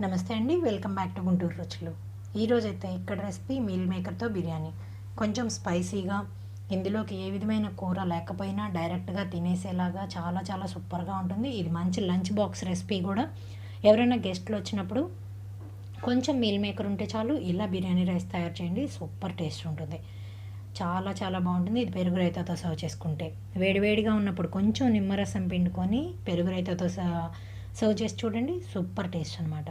నమస్తే అండి welcome back to Guntur రుచులు. ఈరోజు అయితే ఇక్కడ రెసిపీ మీల్ మేకర్తో బిర్యానీ. కొంచెం స్పైసీగా ఇందులోకి ఏ విధమైన కూర లేకపోయినా డైరెక్ట్గా తినేసేలాగా చాలా చాలా సూపర్గా ఉంటుంది. ఇది మంచి లంచ్ బాక్స్ రెసిపీ కూడా. ఎవరైనా గెస్ట్లు వచ్చినప్పుడు కొంచెం మీల్ మేకర్ ఉంటే చాలు ఇలా బిర్యానీ రైస్ తయారు చేయండి సూపర్ టేస్ట్ ఉంటుంది. చాలా చాలా బాగుంటుంది. ఇది పెరుగు రైతాతో సర్వ్ చేసుకుంటే. వేడివేడిగా ఉన్నప్పుడు కొంచెం నిమ్మరసం పిండుకొని పెరుగు రైతాతో సర్వ్ చేసి చూడండి సూపర్ టేస్ట్ అనమాట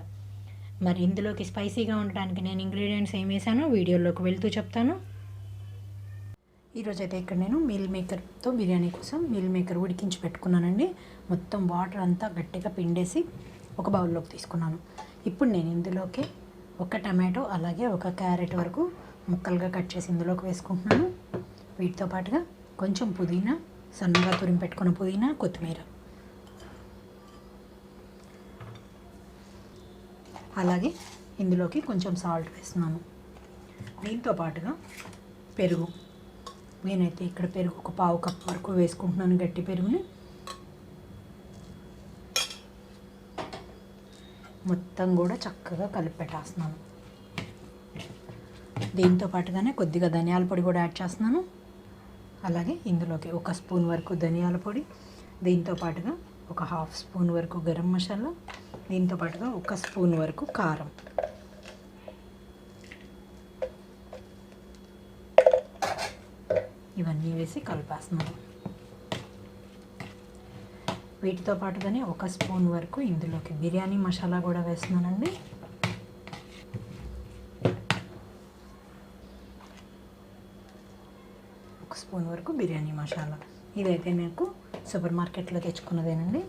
మరి ఇందులోకి స్పైసీగా ఉండడానికి నేను ఇంగ్రీడియంట్స్ ఏం వేసానో వీడియోలోకి వెళ్తూ చెప్తాను. ఈరోజు అయితే ఇక్కడ నేను మీల్ మేకర్తో బిర్యానీ కోసం మీల్ మేకర్ ఉడికించి పెట్టుకున్నానండి. మొత్తం వాటర్ అంతా గట్టిగా పిండేసి ఒక బౌల్లోకి తీసుకున్నాను. ఇప్పుడు నేను ఇందులోకి ఒక టమాటో అలాగే ఒక క్యారెట్ వరకు ముక్కలుగా కట్ చేసి ఇందులోకి వేసుకుంటున్నాను. వీటితో పాటుగా కొంచెం పుదీనా సన్నగా తురిమి పెట్టుకున్న పుదీనా కొత్తిమీర. అలాగే ఇందులోకి కొంచెం సాల్ట్ వేస్తున్నాను. దీంతో పాటుగా పెరుగు. నేనైతే ఇక్కడ పెరుగు ఒక పావు కప్ వరకు వేసుకుంటున్నాను గట్టి పెరుగుని. మొత్తం కూడా చక్కగా కలిపి పెట్టేస్తున్నాను దీంతో పాటుగానే కొద్దిగా ధనియాల పొడి కూడా యాడ్ చేస్తున్నాను. అలాగే ఇందులోకి ఒక స్పూన్ వరకు ధనియాల పొడి. దీంతో పాటుగా ఒక హాఫ్ స్పూన్ వరకు గరం మసాలా దీంతో పాటుగా ఒక స్పూన్ వరకు కారం. ఇవన్నీ వేసి కలిపేస్తున్నాను వీటితో పాటుగానే ఒక స్పూన్ వరకు ఇందులోకి బిర్యానీ మసాలా కూడా వేస్తున్నానండి ఒక స్పూన్ వరకు బిర్యానీ మసాలా. ఇదైతే నాకు సూపర్ మార్కెట్లో తెచ్చుకున్నదేనండి.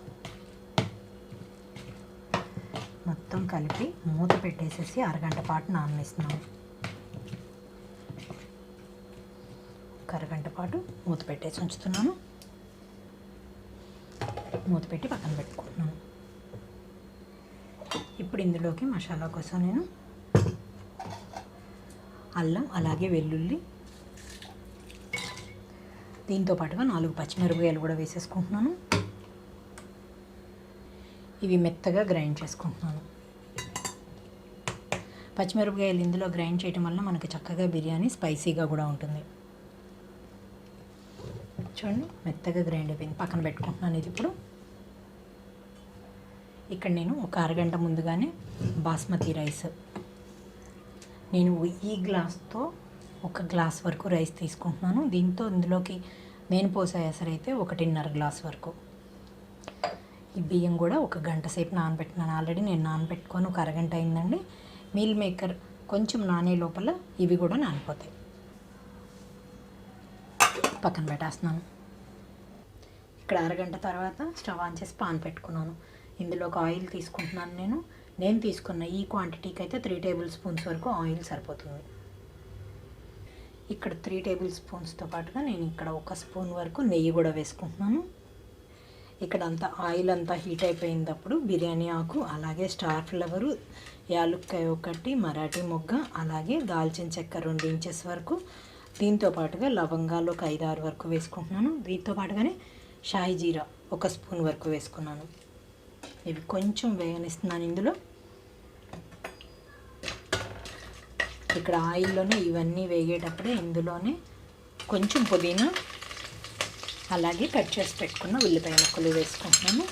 మొత్తం కలిపి మూత పెట్టేసేసి అరగంట పాటు నాననిస్తున్నాను ఒక అరగంట పాటు మూత పెట్టేసి ఉంచుతున్నాను. మూత పెట్టి పక్కన పెట్టుకుంటున్నాను. ఇప్పుడు ఇందులోకి మసాలా కోసం నేను అల్లం అలాగే వెల్లుల్లి దీంతో పాటుగా నాలుగు పచ్చిమిరపకాయలు కూడా వేసేసుకుంటున్నాను. ఇవి మెత్తగా గ్రైండ్ చేసుకుంటున్నాను. పచ్చిమిరపకాయలు ఇందులో గ్రైండ్ చేయటం వల్ల మనకి చక్కగా బిర్యానీ స్పైసీగా కూడా ఉంటుంది. చూడండి మెత్తగా గ్రైండ్ అయిపోయింది. పక్కన పెట్టుకుంటున్నాను ఇది ఇప్పుడు. ఇక్కడ నేను ఒక అరగంట ముందుగానే బాస్మతి రైస్. నేను ఈ గ్లాస్తో ఒక గ్లాస్ వరకు రైస్ తీసుకుంటున్నాను. దీంతో ఇందులోకి నేను పోసే ఎసరైతే ఒకటిన్నర గ్లాస్ వరకు. ఈ బియ్యం కూడా ఒక గంట సేపు నానబెట్టినాను. ఆల్రెడీ నేను నానబెట్టుకొని ఒక అరగంట అయిందండి. మీల్ మేకర్ కొంచెం నానే లోపల ఇవి కూడా నానిపోతాయి. పక్కన పెట్టేస్తున్నాను. ఇక్కడ అరగంట తర్వాత స్టవ్ ఆన్ చేసి పాన్ పెట్టుకున్నాను. ఇందులో ఒక ఆయిల్ తీసుకుంటున్నాను నేను. నేను తీసుకున్న ఈ క్వాంటిటీకి అయితే త్రీ టేబుల్ స్పూన్స్ వరకు ఆయిల్ సరిపోతుంది. ఇక్కడ త్రీ టేబుల్ స్పూన్స్తో పాటుగా నేను ఇక్కడ ఒక స్పూన్ వరకు నెయ్యి కూడా వేసుకుంటున్నాను. ఇక్కడ అంతా ఆయిల్ అంతా హీట్ అయిపోయినప్పుడు బిర్యానీ ఆకు అలాగే స్టార్ ఫ్లవరు యాలుక్కాయ ఒకటి మరాఠీ మొగ్గ అలాగే దాల్చిన చెక్క రెండు ఇంచెస్ వరకు. దీంతో పాటుగా లవంగాలు ఒక ఐదు ఆరు వరకు వేసుకుంటున్నాను. దీంతో పాటుగానే షాయి జీరా ఒక స్పూన్ వరకు వేసుకున్నాను. ఇవి కొంచెం వేగనిస్తున్నాను ఇందులో. ఇక్కడ ఆయిల్లోనే ఇవన్నీ వేగేటప్పుడే ఇందులోనే కొంచెం పుదీనా అలాగే కట్ చేసి పెట్టుకున్న ఉల్లిపాయ ముక్కలు వేసుకుంటున్నాను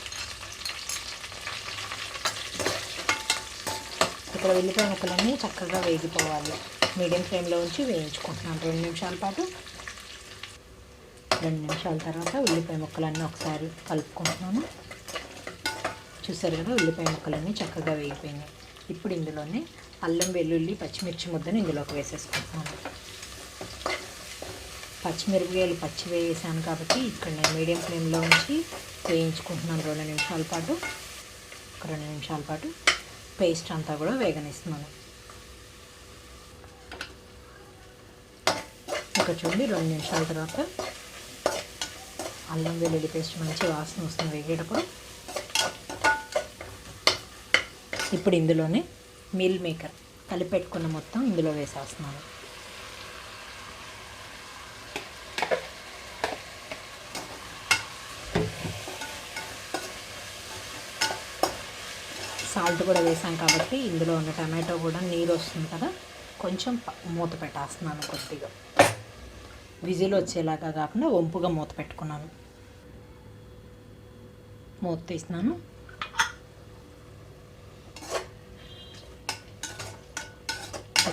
ఇక్కడ ఉల్లిపాయ ముక్కలన్నీ చక్కగా వేగిపోవాలి. మీడియం ఫ్లేమ్లో ఉంచి వేయించుకుంటున్నాను రెండు నిమిషాల పాటు. రెండు నిమిషాల తర్వాత ఉల్లిపాయ ముక్కలన్నీ ఒకసారి కలుపుకుంటున్నాను చూసారు కదా ఉల్లిపాయ ముక్కలన్నీ చక్కగా వేగిపోయినాయి. ఇప్పుడు ఇందులోనే అల్లం వెల్లుల్లి పచ్చిమిర్చి ముద్దను ఇందులోకి వేసేసుకుంటున్నాను. పచ్చిమిరపకాయలు పచ్చి వేసాను కాబట్టి ఇక్కడ నేను మీడియం ఫ్లేమ్లో ఉంచి వేయించుకుంటున్నాను. రెండు నిమిషాల పాటు ఒక రెండు నిమిషాల పాటు పేస్ట్ అంతా కూడా వేగనిస్తున్నాను. ఇక్కడ చూడండి రెండు నిమిషాల తర్వాత అల్లం వెల్లుల్లి పేస్ట్ మంచి వాసన వస్తుంది వేగేటప్పుడు. ఇప్పుడు ఇందులోనే మీల్ మేకర్ కలిపెట్టుకున్న మొత్తం ఇందులో వేసేస్తున్నాను. సాల్ట్ కూడా వేసాం కాబట్టి ఇందులో ఉన్న టమాటో కూడా నీరు వస్తుంది కదా కొంచెం మూత పెట్టేస్తున్నాను కొద్దిగా. విజిల్ వచ్చేలాగా కాకుండా వంపుగా మూత పెట్టుకున్నాను. మూత తీస్తున్నాను.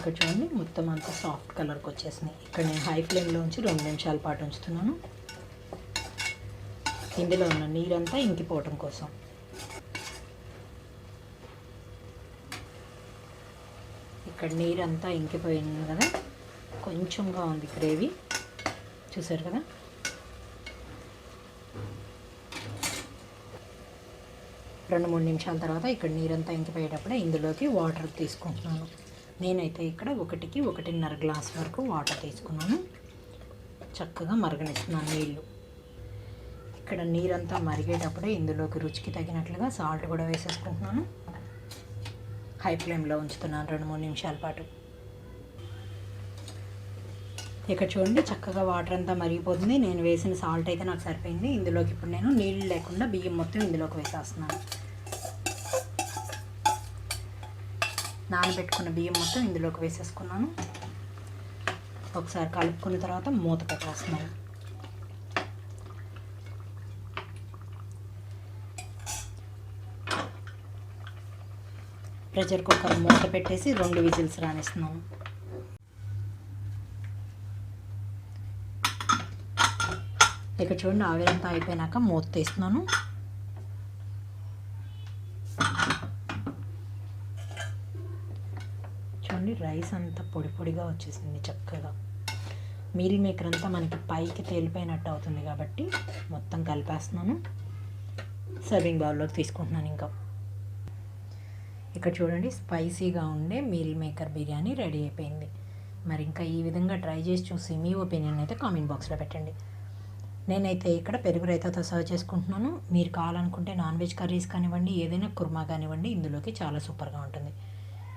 ఇక్కడ చూడండి మొత్తం అంతా సాఫ్ట్ కలర్కి వచ్చేసినాయి. ఇక్కడ నేను హై ఫ్లేమ్లో ఉంచి రెండు నిమిషాల పాటు ఉంచుతున్నాను. ఇందులో ఉన్న నీరంతా ఇంకిపోవటం కోసం. ఇక్కడ నీరంతా ఇంకిపోయింది కదా? కొంచెంగా ఉంది గ్రేవీ. చూసారు కదా? రెండు మూడు నిమిషాల తర్వాత ఇక్కడ నీరంతా ఇంకిపోయేటప్పుడే ఇందులోకి వాటర్ తీసుకుంటున్నాను. నేనైతే ఇక్కడ ఒకటికి ఒకటిన్నర గ్లాస్ వరకు వాటర్ తీసుకున్నాను. చక్కగా మరగనిస్తున్నాను నీళ్ళు ఇక్కడ నీరంతా మరిగేటప్పుడే ఇందులోకి రుచికి తగినట్లుగా సాల్ట్ కూడా వేసేసుకుంటున్నాను. హై ఫ్లేమ్లో ఉంచుతున్నాను రెండు మూడు నిమిషాల పాటు. ఇక్కడ చూడండి చక్కగా వాటర్ అంతా మరిగిపోతుంది. నేను వేసిన సాల్ట్ అయితే నాకు సరిపోయింది. ఇందులోకి ఇప్పుడు నేను నీళ్ళు లేకుండా బియ్యం మొత్తం ఇందులోకి వేసేస్తున్నాను. నానబెట్టుకున్న బియ్యం మొత్తం ఇందులోకి వేసేసుకున్నాను. ఒకసారి కలుపుకున్న తర్వాత మూత పెట్టేస్తున్నాను. ప్రెషర్ కుక్కర్ మూత పెట్టేసి రెండు విజిల్స్ రానిస్తున్నాను. ఇక చూడండి ఆవిరంతా అయిపోయినాక మూత తీస్తున్నాను చూడండి రైస్ అంతా పొడి పొడిగా వచ్చేసింది చక్కగా. మీల్ మేకర్ అంతా మనకి పైకి తేలిపోయినట్టు అవుతుంది కాబట్టి మొత్తం కలిపేస్తున్నాను. సర్వింగ్ బౌల్లోకి తీసుకుంటున్నాను ఇంకా. ఇక్కడ చూడండి స్పైసీగా ఉండే మీల్ మేకర్ బిర్యానీ రెడీ అయిపోయింది. మరి ఇంకా ఈ విధంగా ట్రై చేసి చూసి మీ ఒపీనియన్ అయితే కామెంట్ బాక్స్లో పెట్టండి. నేనైతే ఇక్కడ పెరుగు రైతాతో సర్వ్ చేసుకుంటున్నాను. మీరు కావాలనుకుంటే నాన్ వెజ్ కర్రీస్ కానివ్వండి ఏదైనా కుర్మా కానివ్వండి ఇందులోకి చాలా సూపర్గా ఉంటుంది.